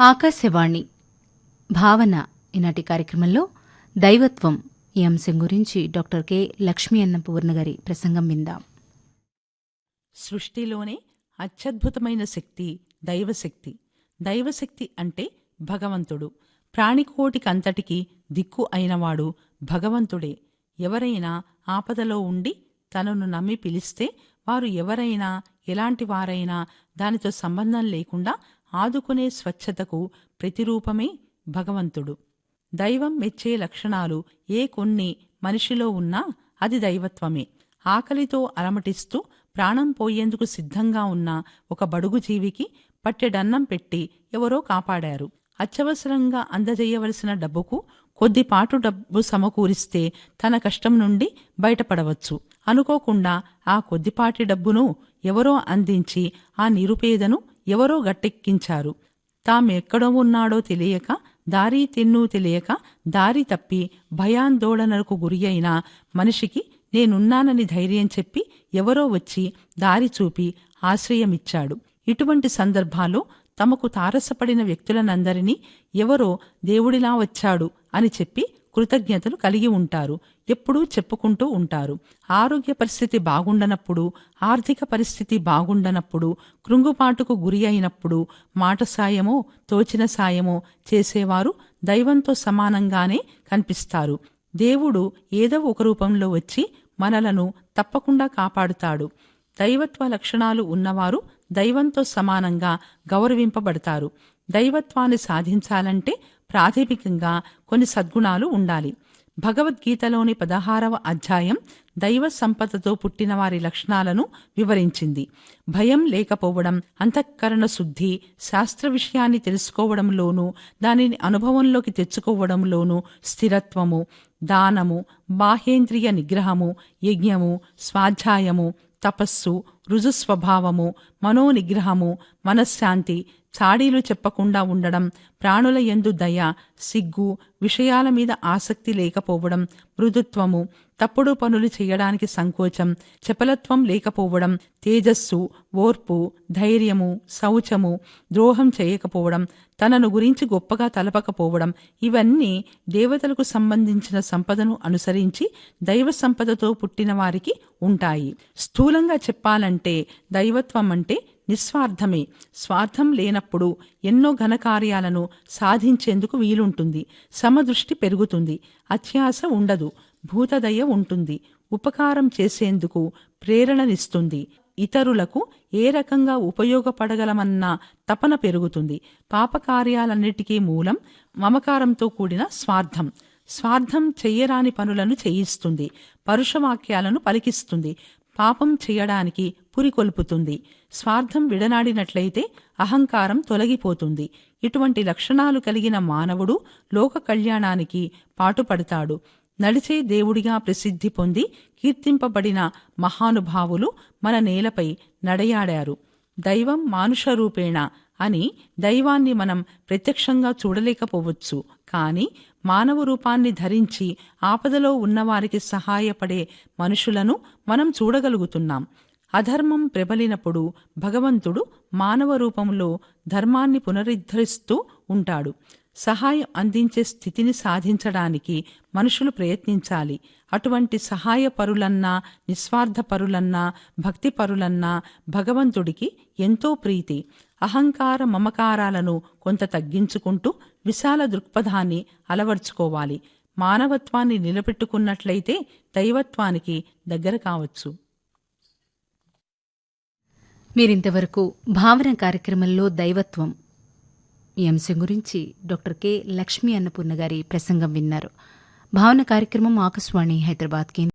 ఆకాశవాణి. భావన ఈనాటి కార్యక్రమంలో దైవత్వం ఈ అంశం గురించి డాక్టర్ కె. లక్ష్మీ అన్నపూర్ణ గారి ప్రసంగం విందాం. సృష్టిలోనే అత్యద్భుతమైన శక్తి దైవశక్తి. దైవశక్తి అంటే భగవంతుడు. ప్రాణికోటికంతటికి దిక్కు అయినవాడు భగవంతుడే. ఎవరైనా ఆపదలో ఉండి తనను నమ్మి పిలిస్తే వారు ఎవరైనా ఎలాంటి వారైనా దానితో సంబంధం లేకుండా ఆదుకునే స్వచ్ఛతకు ప్రతిరూపమే భగవంతుడు. దైవం మెచ్చే లక్షణాలు ఏ కొన్ని మనిషిలో ఉన్నా అది దైవత్వమే. ఆకలితో అలమటిస్తూ ప్రాణం పోయేందుకు సిద్ధంగా ఉన్న ఒక బడుగు జీవికి పట్టెడన్నం పెట్టి ఎవరో కాపాడారు. అత్యవసరంగా అందజేయవలసిన డబ్బుకు కొద్దిపాటు డబ్బు సమకూరిస్తే తన కష్టం నుండి బయటపడవచ్చు. అనుకోకుండా ఆ కొద్దిపాటి డబ్బును ఎవరో అందించి ఆ నిరుపేదను ఎవరో గట్టెక్కించారు. తామెక్కడో ఉన్నాడో తెలియక దారి తిన్ను తెలియక దారి తప్పి భయాందోళనలకు గురి అయిన మనిషికి నేనున్నానని ధైర్యం చెప్పి ఎవరో వచ్చి దారి చూపి ఆశ్రయమిచ్చాడు. ఇటువంటి సందర్భాల్లో తమకు తారసపడిన వ్యక్తులనందరినీ ఎవరో దేవుడిలా వచ్చాడు అని చెప్పి కృతజ్ఞతలు కలిగి ఉంటారు ఎప్పుడూ చెప్పుకుంటూ ఉంటారు. ఆరోగ్య పరిస్థితి బాగుండనప్పుడు ఆర్థిక పరిస్థితి బాగుండనప్పుడు కృంగుపాటుకు గురి అయినప్పుడు మాట సాయమో తోచిన సాయమో చేసేవారు దైవంతో సమానంగానే కనిపిస్తారు. దేవుడు ఏదో ఒక రూపంలో వచ్చి మనలను తప్పకుండా కాపాడుతాడు. దైవత్వ లక్షణాలు ఉన్నవారు దైవంతో సమానంగా గౌరవింపబడతారు. దైవత్వాన్ని సాధించాలంటే ప్రాథమికంగా కొన్ని సద్గుణాలు ఉండాలి. భగవద్గీతలోని పదహారవ అధ్యాయం దైవ సంపదతో పుట్టిన వారి లక్షణాలను వివరించింది. భయం లేకపోవడం అంతఃకరణ శుద్ధి శాస్త్ర విషయాన్ని తెలుసుకోవడంలోనూ దానిని అనుభవంలోకి తెచ్చుకోవడంలోనూ స్థిరత్వము దానము బాహేంద్రియ నిగ్రహము యజ్ఞము స్వాధ్యాయము తపస్సు రుజుస్వభావము మనోనిగ్రహము మనశ్శాంతి చాడీలు చెప్పకుండా ఉండడం ప్రాణుల యందు దయ సిగ్గు విషయాల మీద ఆసక్తి లేకపోవడం మృదుత్వము తప్పుడు పనులు చేయడానికి సంకోచం చపలత్వం లేకపోవడం తేజస్సు ఓర్పు ధైర్యము శౌచము ద్రోహం చేయకపోవడం తనను గురించి గొప్పగా తలపకపోవడం ఇవన్నీ దేవతలకు సంబంధించిన సంపదను అనుసరించి దైవ సంపదతో పుట్టిన వారికి ఉంటాయి. స్థూలంగా చెప్పాలంటే దైవత్వం అంటే నిస్వార్థమే. స్వార్థం లేనప్పుడు ఎన్నో ఘనకార్యాలను సాధించేందుకు వీలుంటుంది. సమదృష్టి పెరుగుతుంది. అత్యాస ఉండదు. భూతదయ ఉంటుంది. ఉపకారం చేసేందుకు ప్రేరణనిస్తుంది ఇతరులకు ఏ రకంగా ఉపయోగపడగలమన్న తపన పెరుగుతుంది. పాపకార్యాలన్నిటికీ మూలం మమకారంతో కూడిన స్వార్థం. స్వార్థం చెయ్యరాని పనులను చేయిస్తుంది. పరుషవాక్యాలను పలికిస్తుంది. పాపం చేయడానికి పురికొల్పుతుంది. స్వార్థం విడనాడినట్లయితే అహంకారం తొలగిపోతుంది. ఇటువంటి లక్షణాలు కలిగిన మానవుడు లోక కళ్యాణానికి పాటుపడతాడు. నడిచే దేవుడిగా ప్రసిద్ధి పొంది కీర్తింపబడిన మహానుభావులు మన నేలపై నడయాడారు. దైవం మానుష రూపేణ అని దైవాన్ని మనం ప్రత్యక్షంగా చూడలేకపోవచ్చు. కానీ మానవ రూపాన్ని ధరించి ఆపదలో ఉన్నవారికి సహాయపడే మనుషులను మనం చూడగలుగుతున్నాం. అధర్మం ప్రబలినప్పుడు భగవంతుడు మానవ రూపంలో ధర్మాన్ని పునరుద్ధరిస్తూ ఉంటాడు. సహాయం అందించే స్థితిని సాధించడానికి మనుషులు ప్రయత్నించాలి. అటువంటి సహాయ పరులన్నా నిస్వార్థ పరులన్నా భక్తి పరులన్నా భగవంతుడికి ఎంతో ప్రీతి. అహంకార మమకారాలను కొంత తగ్గించుకుంటూ విశాల దృక్పథాన్ని అలవర్చుకోవాలి. మానవత్వాన్ని నిలబెట్టుకున్నట్లయితే దైవత్వానికి దగ్గర కావచ్చు. మీరింతవరకు భావన కార్యక్రమంలో దైవత్వం. ఈ అంశం గురించి డాక్టర్ కె లక్ష్మీ అన్నపూర్ణ గారి ప్రసంగం విన్నారు. భావన కార్యక్రమం ఆకాశవాణి హైదరాబాద్ కేంద్రం